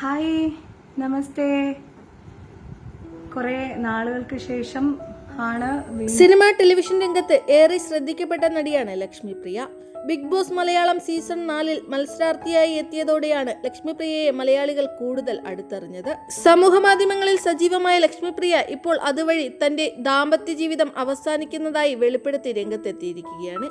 Hi നമസ്തേ. കുറേ നാളുകൾക്ക് ശേഷം ആണ് സിനിമ ടെലിവിഷൻ രംഗത്ത് ഏറെ ശ്രദ്ധിക്കപ്പെട്ട നടിയാണ് Lakshmi Priya Bigg Boss Malayalam season നാലിൽ മത്സരാർത്ഥിയായി എത്തിയതോടെയാണ് ലക്ഷ്മിപ്രിയയെ മലയാളികൾ കൂടുതൽ അടുത്തറിഞ്ഞത്. സമൂഹമാധ്യമങ്ങളിൽ സജീവമായ ലക്ഷ്മിപ്രിയ ഇപ്പോൾ അതുവഴി തന്റെ ദാമ്പത്യ ജീവിതം അവസാനിക്കുന്നതായി വെളിപ്പെടുത്തി രംഗത്തെത്തിയിരിക്കുകയാണ്.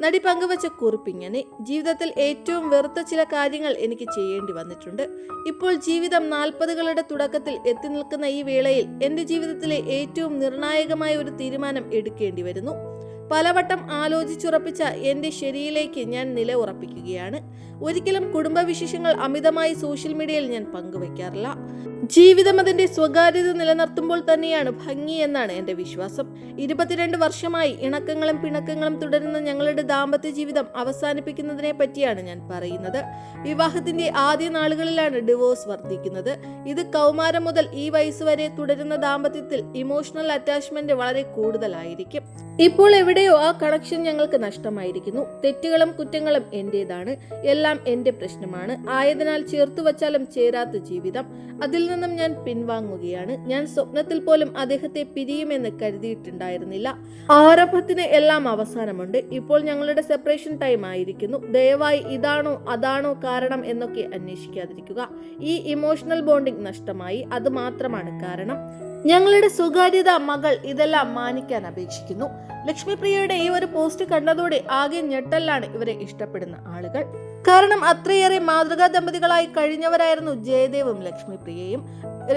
നടി പങ്കുവച്ച കുറിപ്പിങ്ങനെ ജീവിതത്തിൽ ഏറ്റവും വെറുത്ത ചില കാര്യങ്ങൾ എനിക്ക് ചെയ്യേണ്ടി വന്നിട്ടുണ്ട്. ഇപ്പോൾ ജീവിതം നാൽപ്പതുകളുടെ തുടക്കത്തിൽ എത്തി നിൽക്കുന്ന ഈ വേളയിൽ എന്റെ ജീവിതത്തിലെ ഏറ്റവും നിർണായകമായ ഒരു തീരുമാനം എടുക്കേണ്ടി വരുന്നു. പലവട്ടം ആലോചിച്ചുറപ്പിച്ച എന്റെ ശരിയിലേക്ക് ഞാൻ നില ഉറപ്പിക്കുകയാണ്. ഒരിക്കലും കുടുംബവിശേഷങ്ങൾ അമിതമായി സോഷ്യൽ മീഡിയയിൽ ഞാൻ പങ്കുവയ്ക്കാറില്ല ജീവിതം അതിന്റെ സ്വകാര്യത നിലനിർത്തുമ്പോൾ തന്നെയാണ് ഭംഗി എന്നാണ് എന്റെ വിശ്വാസം. ഇരുപത്തിരണ്ട് വർഷമായി ഇണക്കങ്ങളും പിണക്കങ്ങളും തുടരുന്ന ഞങ്ങളുടെ ദാമ്പത്യ ജീവിതം അവസാനിപ്പിക്കുന്നതിനെ പറ്റിയാണ് ഞാൻ പറയുന്നത്. വിവാഹത്തിന്റെ ആദ്യ നാളുകളിലാണ് ഡിവോഴ്സ് വർദ്ധിക്കുന്നത്. ഇത് കൗമാരം മുതൽ ഈ വയസ്സ് വരെ തുടരുന്ന ദാമ്പത്യത്തിൽ ഇമോഷണൽ അറ്റാച്ച്മെന്റ് വളരെ കൂടുതലായിരിക്കും. ഇപ്പോൾ എവിടെയോ ആ കണക്ഷൻ ഞങ്ങൾക്ക് നഷ്ടമായിരിക്കുന്നു. തെറ്റുകളും കുറ്റങ്ങളും എന്റേതാണ്. എല്ലാം എന്റെ പ്രശ്നമാണ്. ആയതിനാൽ ചേർത്തു വച്ചാലും ചേരാത്ത ജീവിതം. അതിൽ നിന്നും ഞാൻ പിൻവാങ്ങുകയാണ്. ഞാൻ സ്വപ്നത്തിൽ പോലും അദ്ദേഹത്തെ പിരിയുമെന്ന് കരുതിയിട്ടുണ്ടായിരുന്നില്ല. ആരംഭത്തിന് എല്ലാം അവസാനമുണ്ട്. ഇപ്പോൾ ഞങ്ങളുടെ സെപ്പറേഷൻ ടൈം ആയിരിക്കുന്നു. ദയവായി ഇതാണോ അതാണോ കാരണം എന്നൊക്കെ അന്വേഷിക്കാതിരിക്കുക. ഈ ഇമോഷണൽ ബോണ്ടിംഗ് നഷ്ടമായി. അത് മാത്രമാണ് കാരണം. ഞങ്ങളുടെ സ്വകാര്യത മകൾ ഇതെല്ലാം മാനിക്കാൻ അപേക്ഷിക്കുന്നു. ലക്ഷ്മിപ്രിയയുടെ ഈ ഒരു പോസ്റ്റ് കണ്ടതോടെ ആകെ ഞെട്ടലാണ് ഇവരെ ഇഷ്ടപ്പെടുന്ന ആളുകൾ. കാരണം അത്രയേറെ മാതൃകാ ദമ്പതികളായി കഴിഞ്ഞവരായിരുന്നു ജയദേവും ലക്ഷ്മിപ്രിയയും.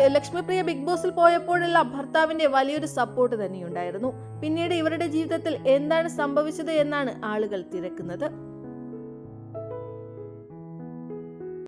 ലക്ഷ്മിപ്രിയ ബിഗ് ബോസിൽ പോയപ്പോഴെല്ലാം ഭർത്താവിന്റെ വലിയൊരു സപ്പോർട്ട് തന്നെയുണ്ടായിരുന്നു. പിന്നീട് ഇവരുടെ ജീവിതത്തിൽ എന്താണ് സംഭവിച്ചത് എന്നാണ് ആളുകൾ തിരക്കുന്നത്.